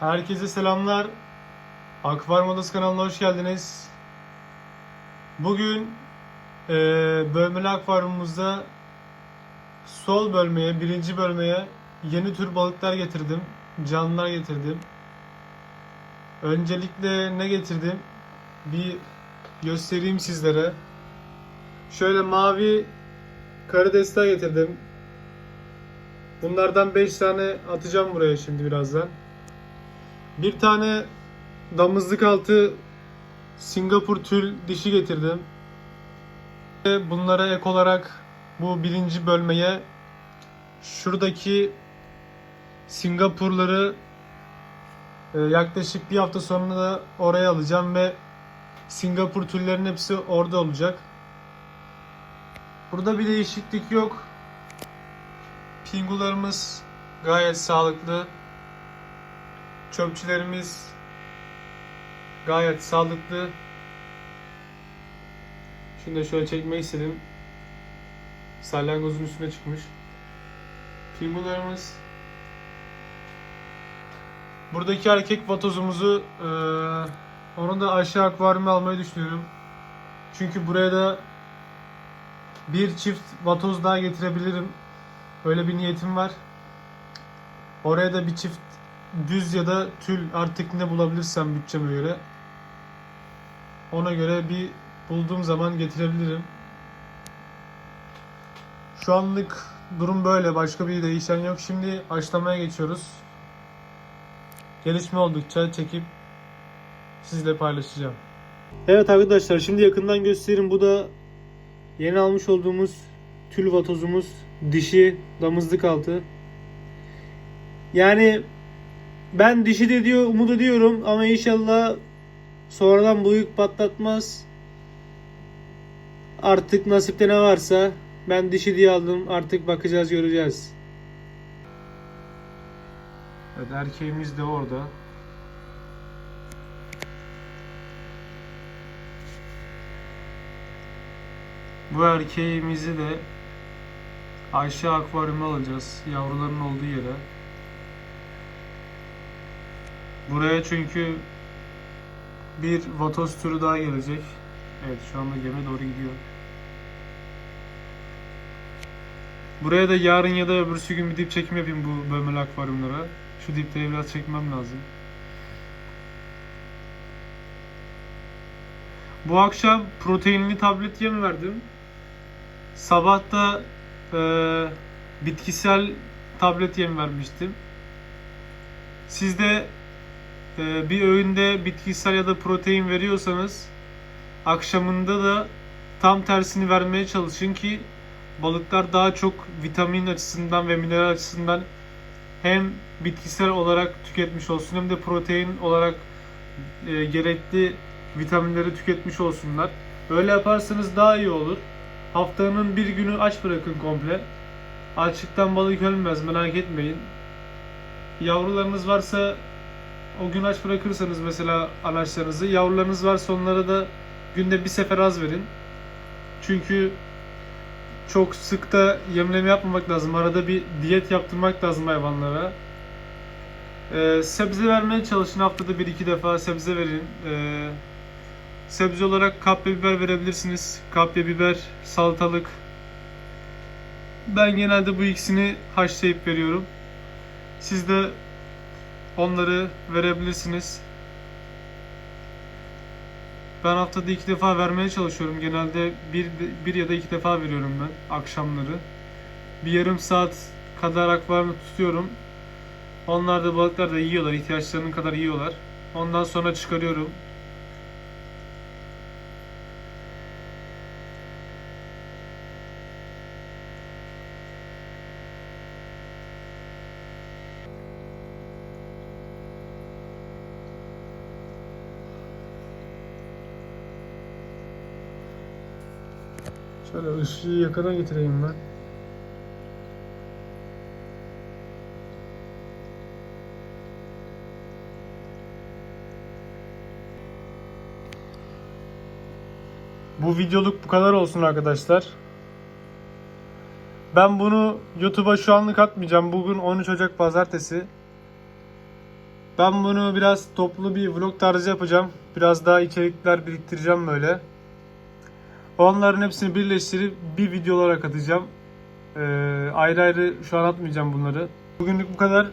Herkese selamlar. Akvaryum Odası kanalına hoş geldiniz. Bugün eee bölmeli akvaryumumuzda sol bölmeye, birinci bölmeye yeni tür balıklar getirdim. Canlılar getirdim. Öncelikle ne getirdim? Bir göstereyim sizlere. Şöyle mavi karidesler getirdim. Bunlardan 5 tane atacağım buraya şimdi birazdan. Bir tane damızlık altı Singapur tül dişi getirdim. Ve Bunlara ek olarak bu birinci bölmeye şuradaki Singapurları e, yaklaşık bir hafta sonra da oraya alacağım ve Singapur tüllerin hepsi orada olacak. Burada bir değişiklik yok. Pingularımız gayet sağlıklı. Çöpçülerimiz gayet sağlıklı. Şimdi de şöyle çekmek istedim. Salyangozun üstüne çıkmış. Pingularımız Buradaki erkek vatozumuzu eee, onu da aşağı akvaryuma almayı düşünüyorum. Çünkü buraya da bir çift vatoz daha getirebilirim. Öyle bir niyetim var. Oraya da bir çift düz ya da tül artık ne bulabilirsem bütçeme göre. Ona göre bir bulduğum zaman getirebilirim. Şu anlık durum böyle. Başka bir değişen yok. Şimdi aşılamaya geçiyoruz. Gelişme oldukça çekip sizle paylaşacağım. Evet arkadaşlar şimdi yakından göstereyim. Bu da yeni almış olduğumuz tül vatozumuz. Dişi damızlık altı. Yani ben dişi de diyor umut ediyorum ama inşallah sonradan bu yük patlatmaz. Artık nasipte ne varsa ben dişi diye aldım. Artık bakacağız göreceğiz. Evet erkeğimiz de orada. Bu erkeğimizi de Ayşe akvaryuma alacağız. Yavruların olduğu yere. Buraya çünkü bir vatoz türü daha gelecek. Evet şu anda gemi doğru gidiyor. Buraya da yarın ya da öbürsü gün bir dip çekim yapayım bu bölmeli akvaryumlara. Şu dipleri biraz çekmem lazım. Bu akşam proteinli tablet yem verdim. Sabah da eee, bitkisel tablet yem vermiştim. Siz de bir öğünde bitkisel ya da protein veriyorsanız akşamında da tam tersini vermeye çalışın ki balıklar daha çok vitamin açısından ve mineral açısından hem bitkisel olarak tüketmiş olsun hem de protein olarak e, gerekli vitaminleri tüketmiş olsunlar. Öyle yaparsanız daha iyi olur. Haftanın bir günü aç bırakın komple. Açlıktan balık ölmez merak etmeyin. Yavrularınız varsa o gün aç bırakırsanız mesela anaçlarınızı, yavrularınız varsa onlara da günde bir sefer az verin. Çünkü çok sık da yemleme yapmamak lazım. Arada bir diyet yaptırmak lazım hayvanlara. Ee, sebze vermeye çalışın. Haftada bir iki defa sebze verin. Ee, sebze olarak kapya biber verebilirsiniz. Kapya biber, salatalık. Ben genelde bu ikisini haşlayıp veriyorum. Siz de onları verebilirsiniz. Ben haftada iki defa vermeye çalışıyorum. Genelde bir, bir ya da iki defa veriyorum ben akşamları. Bir yarım saat kadar akvaryumda tutuyorum. Onlar da balıklar da yiyorlar. ihtiyaçlarının kadar yiyorlar. Ondan sonra çıkarıyorum. Şöyle ışığı yakına getireyim ben. Bu videoluk bu kadar olsun arkadaşlar. Ben bunu YouTube'a şu anlık atmayacağım. Bugün 13 Ocak Pazartesi. Ben bunu biraz toplu bir vlog tarzı yapacağım. Biraz daha içerikler biriktireceğim böyle. Onların hepsini birleştirip bir video olarak atacağım. Ee, ayrı ayrı şu an atmayacağım bunları. Bugünlük bu kadar.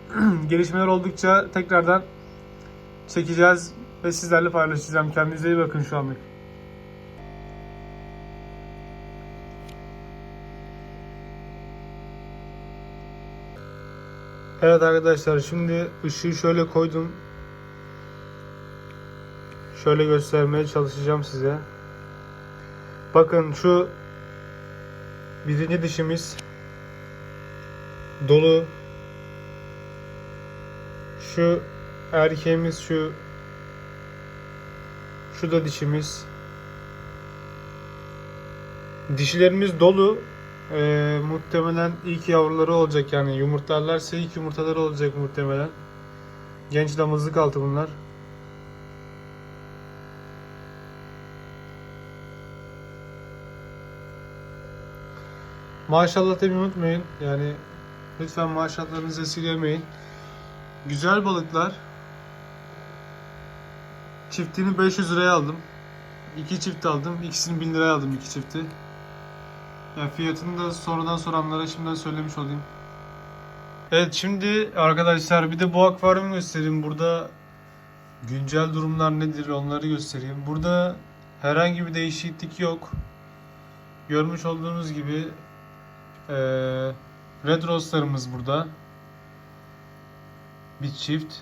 Gelişmeler oldukça tekrardan çekeceğiz ve sizlerle paylaşacağım. Kendinize iyi bakın şu anlık. Evet arkadaşlar şimdi ışığı şöyle koydum. Şöyle göstermeye çalışacağım size. Bakın şu birinci dişimiz dolu. Şu erkeğimiz şu şu da dişimiz. Dişilerimiz dolu. Ee, muhtemelen ilk yavruları olacak yani yumurtlarlarsa ilk yumurtaları olacak muhtemelen. Genç damızlık altı bunlar. Maşallah demeyi unutmayın. Yani lütfen maşallahlarınızı esirgemeyin. Güzel balıklar. Çiftini 500 liraya aldım. İki çift aldım. İkisini 1000 liraya aldım iki çifti. Ya fiyatını da sonradan soranlara şimdiden söylemiş olayım. Evet şimdi arkadaşlar bir de bu akvaryumu göstereyim. Burada güncel durumlar nedir onları göstereyim. Burada herhangi bir değişiklik yok. Görmüş olduğunuz gibi eee Red Rose'larımız burada. Bir çift.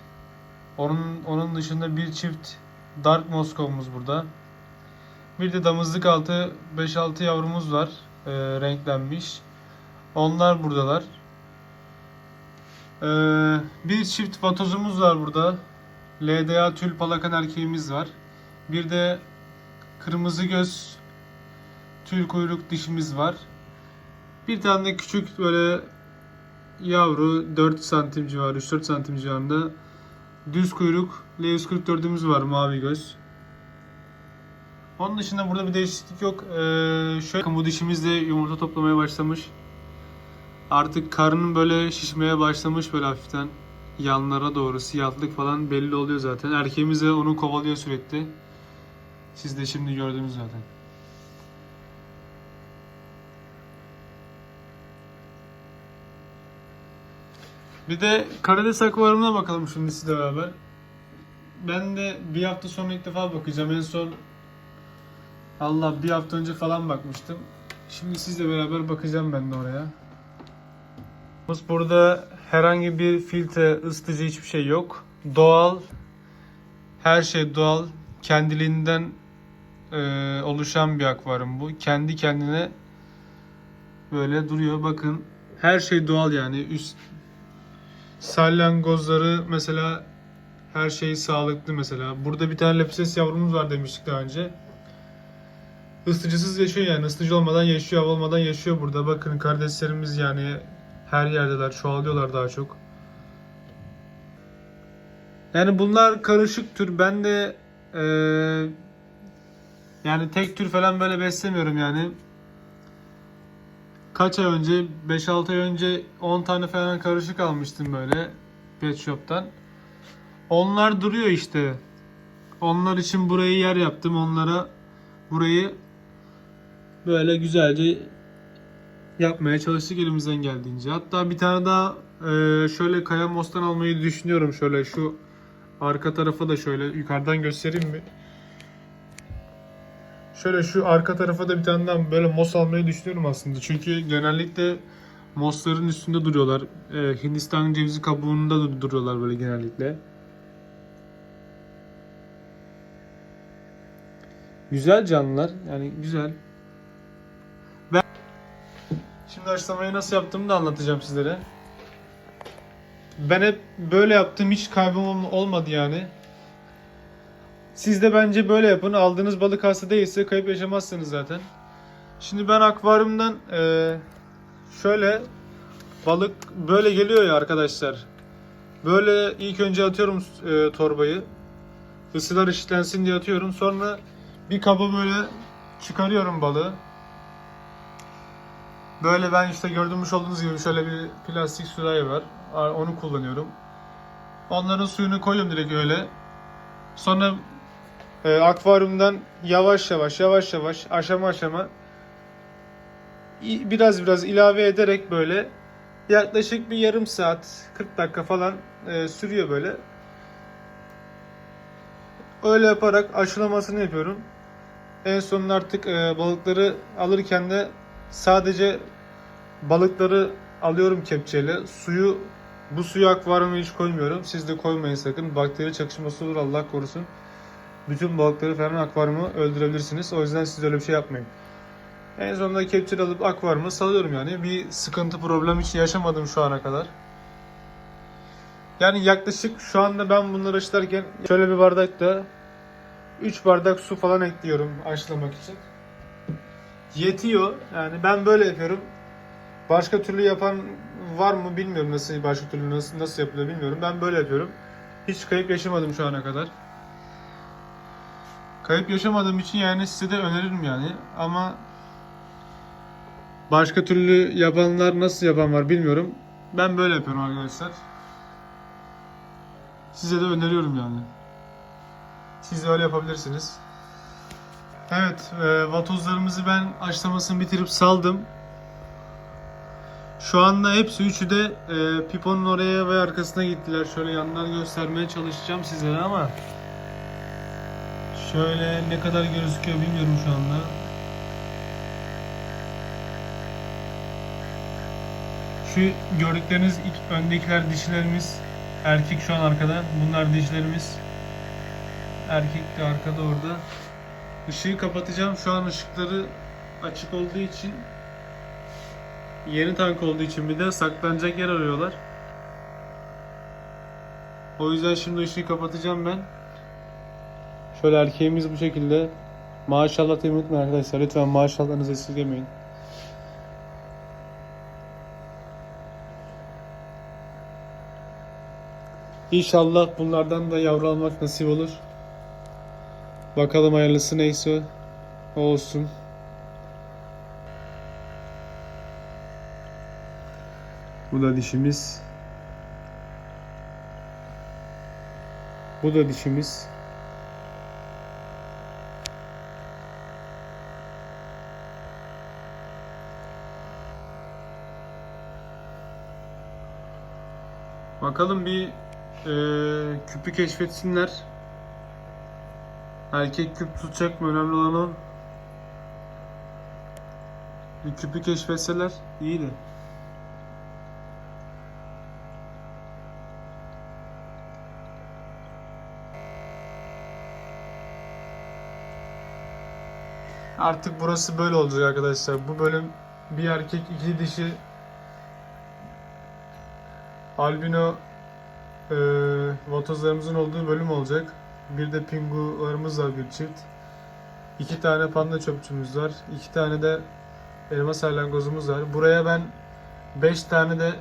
Onun onun dışında bir çift Dark Moscow'umuz burada. Bir de damızlık altı 5-6 yavrumuz var. e, renklenmiş. Onlar buradalar. E, bir çift vatozumuz var burada. LDA tül palakan erkeğimiz var. Bir de kırmızı göz tül kuyruk dişimiz var. Bir tane de küçük böyle yavru 4 santim civarı 3-4 santim civarında düz kuyruk L144'ümüz var mavi göz. Onun dışında burada bir değişiklik yok. Ee, şöyle bu dişimiz de yumurta toplamaya başlamış. Artık karnın böyle şişmeye başlamış böyle hafiften. Yanlara doğru siyahlık falan belli oluyor zaten. Erkeğimiz de onu kovalıyor sürekli. Siz de şimdi gördünüz zaten. Bir de karides akvaryumuna bakalım şimdi sizle beraber. Ben de bir hafta sonra ilk defa bakacağım. En son Allah bir hafta önce falan bakmıştım. Şimdi sizle beraber bakacağım ben de oraya. Burada herhangi bir filtre, ısıtıcı hiçbir şey yok. Doğal, her şey doğal, kendiliğinden e, oluşan bir akvaryum bu. Kendi kendine böyle duruyor. Bakın her şey doğal yani. Üst salyangozları mesela her şey sağlıklı mesela. Burada bir tane lepises yavrumuz var demiştik daha önce. Isıtıcısız yaşıyor yani. Isıtıcı olmadan yaşıyor, hava olmadan yaşıyor burada. Bakın kardeşlerimiz yani her yerdeler. Çoğalıyorlar daha çok. Yani bunlar karışık tür. Ben de eee, yani tek tür falan böyle beslemiyorum yani. Kaç ay önce, 5-6 ay önce 10 tane falan karışık almıştım böyle pet shop'tan. Onlar duruyor işte. Onlar için burayı yer yaptım. Onlara burayı böyle güzelce yapmaya çalıştık elimizden geldiğince. Hatta bir tane daha e, şöyle Kaya Mos'tan almayı düşünüyorum. Şöyle şu arka tarafa da şöyle yukarıdan göstereyim mi? Şöyle şu arka tarafa da bir tane daha böyle mos almayı düşünüyorum aslında. Çünkü genellikle mosların üstünde duruyorlar. E, Hindistan cevizi kabuğunda da duruyorlar böyle genellikle. Güzel canlılar. Yani güzel. Ben şimdi açlamayı nasıl yaptığımı da anlatacağım sizlere. Ben hep böyle yaptım. Hiç kaybım olmadı yani. Siz de bence böyle yapın. Aldığınız balık hasta değilse kayıp yaşamazsınız zaten. Şimdi ben akvaryumdan eee, şöyle balık böyle geliyor ya arkadaşlar. Böyle ilk önce atıyorum eee, torbayı. Isılar eşitlensin diye atıyorum. Sonra bir kaba böyle çıkarıyorum balığı. Böyle ben işte gördüğümüz olduğunuz gibi şöyle bir plastik sürahi var. Onu kullanıyorum. Onların suyunu koyuyorum direkt öyle. Sonra e, akvaryumdan yavaş yavaş yavaş yavaş aşama aşama biraz biraz ilave ederek böyle yaklaşık bir yarım saat 40 dakika falan e, sürüyor böyle. Öyle yaparak aşılamasını yapıyorum. En sonunda artık e, balıkları alırken de sadece balıkları alıyorum kepçeyle. Suyu bu suyu akvaryuma hiç koymuyorum. Siz de koymayın sakın. Bakteri çakışması olur Allah korusun. Bütün balıkları falan akvaryuma öldürebilirsiniz. O yüzden siz öyle bir şey yapmayın. En sonunda kepçeyle alıp akvaryuma salıyorum yani. Bir sıkıntı problem hiç yaşamadım şu ana kadar. Yani yaklaşık şu anda ben bunları aşılarken şöyle bir bardakta 3 bardak su falan ekliyorum aşılamak için. Yetiyor. Yani ben böyle yapıyorum. Başka türlü yapan var mı bilmiyorum nasıl başka türlü nasıl nasıl yapılıyor bilmiyorum. Ben böyle yapıyorum. Hiç kayıp yaşamadım şu ana kadar. Kayıp yaşamadığım için yani size de öneririm yani. Ama başka türlü yapanlar nasıl yapan var bilmiyorum. Ben böyle yapıyorum arkadaşlar. Size de öneriyorum yani. Siz de öyle yapabilirsiniz. Evet, e, vatozlarımızı ben aşlamasını bitirip saldım. Şu anda hepsi üçü de e, piponun oraya ve arkasına gittiler. Şöyle yandan göstermeye çalışacağım sizlere ama şöyle ne kadar gözüküyor bilmiyorum şu anda. Şu gördükleriniz ilk öndekiler dişilerimiz. Erkek şu an arkada. Bunlar dişlerimiz. Erkek de arkada orada. Işığı kapatacağım. Şu an ışıkları açık olduğu için yeni tank olduğu için bir de saklanacak yer arıyorlar. O yüzden şimdi ışığı kapatacağım ben. Şöyle erkeğimiz bu şekilde. Maşallah demeyi unutmayın arkadaşlar. Lütfen maşallahınızı esirgemeyin. İnşallah bunlardan da yavru almak nasip olur. Bakalım hayırlısı neyse o olsun. Bu da dişimiz. Bu da dişimiz. Bakalım bir eee küpü keşfetsinler. Erkek küp tutacak mı? Önemli olan o. Bir küpü keşfetseler iyiydi. Artık burası böyle olacak arkadaşlar. Bu bölüm bir erkek iki dişi albino e, vatozlarımızın olduğu bölüm olacak. Bir de pingularımız var bir çift. İki tane panda çöpçümüz var. İki tane de elma salyangozumuz var. Buraya ben beş tane de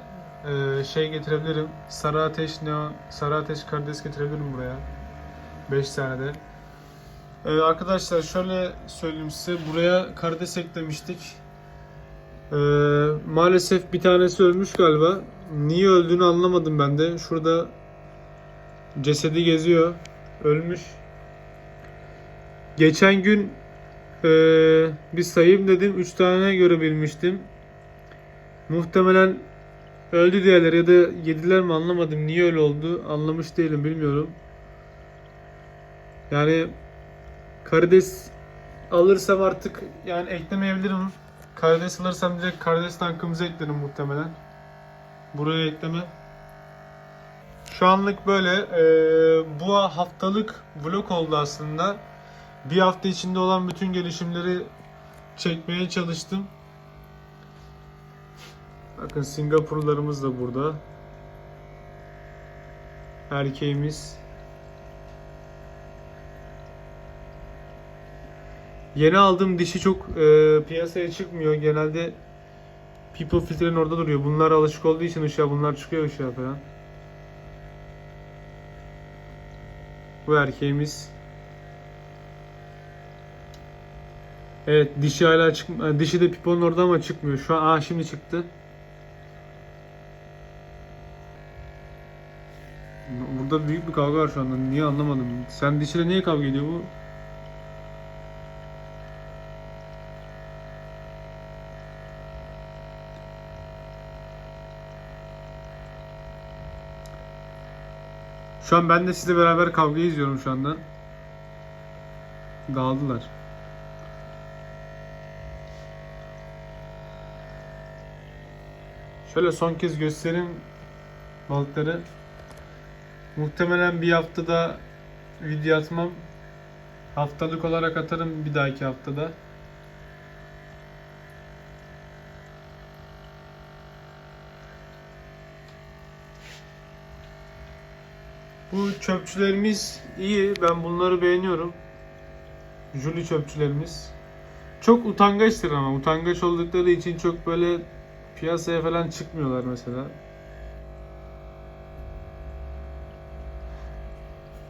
e, şey getirebilirim. Sarı ateş neon, sarı ateş karides getirebilirim buraya. Beş tane de. Ee, arkadaşlar şöyle söyleyeyim size. Buraya karides eklemiştik. Ee, maalesef bir tanesi ölmüş galiba. Niye öldüğünü anlamadım ben de. Şurada cesedi geziyor. Ölmüş. Geçen gün ee, bir sayayım dedim. 3 tane görebilmiştim. Muhtemelen öldü diğerleri ya da yediler mi anlamadım. Niye öyle oldu anlamış değilim bilmiyorum. Yani karides alırsam artık yani eklemeyebilirim. Karides alırsam direkt karides tankımıza eklerim muhtemelen. Buraya ekleme. Şu anlık böyle eee, bu haftalık vlog oldu aslında. Bir hafta içinde olan bütün gelişimleri çekmeye çalıştım. Bakın Singapurlularımız da burada. Erkeğimiz. Yeni aldığım dişi çok e, piyasaya çıkmıyor. Genelde pipo filtrenin orada duruyor. Bunlar alışık olduğu için ışığa bunlar çıkıyor ışığa falan. Bu erkeğimiz. Evet dişi hala çık dişi de piponun orada ama çıkmıyor. Şu an aa şimdi çıktı. Bu Burada büyük bir kavga var şu anda. Niye anlamadım. Sen dişiyle niye kavga ediyor bu? Şu an ben de sizle beraber kavga izliyorum şu anda. Dağıldılar. Şöyle son kez göstereyim balıkları. Muhtemelen bir haftada video atmam. Haftalık olarak atarım bir dahaki haftada. Bu çöpçülerimiz iyi. Ben bunları beğeniyorum. Jüli çöpçülerimiz. Çok utangaçtır ama utangaç oldukları için çok böyle piyasaya falan çıkmıyorlar mesela.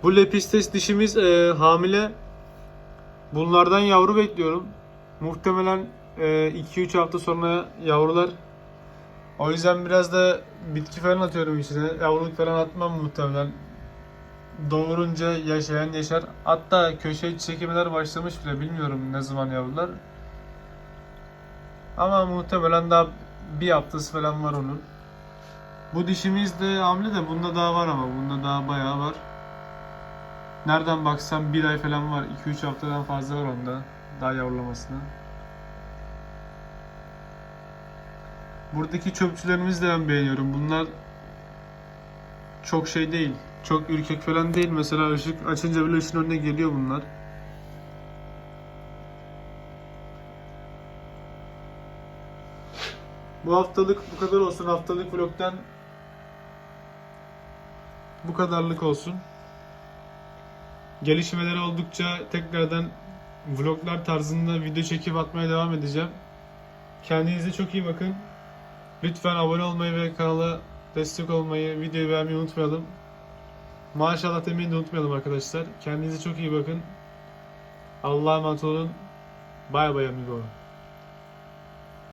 Bu lepistes dişimiz e, hamile. Bunlardan yavru bekliyorum. Muhtemelen 2-3 hafta sonra yavrular. O yüzden biraz da bitki falan atıyorum içine. Yavruluk falan atmam muhtemelen. Doğurunca yaşayan yaşar. Hatta köşe çekimler başlamış bile bilmiyorum ne zaman yavrular. Ama muhtemelen daha bir haftası falan var onun. Bu dişimiz de hamile de bunda daha var ama bunda daha bayağı var. Nereden baksam bir ay falan var. 2-3 haftadan fazla var onda. Daha yavrulamasına. Buradaki çöpçülerimizi de ben beğeniyorum. Bunlar çok şey değil. Çok ürkek falan değil. Mesela ışık açınca bile ışığın önüne geliyor bunlar. Bu haftalık bu kadar olsun. Haftalık vlogdan bu kadarlık olsun. Gelişmeleri oldukça tekrardan vloglar tarzında video çekip atmaya devam edeceğim. Kendinize çok iyi bakın. Lütfen abone olmayı ve kanala destek olmayı, videoyu beğenmeyi unutmayalım. Maşallah demeyi de unutmayalım arkadaşlar. Kendinize çok iyi bakın. Allah'a emanet olun. Bay bay amigo.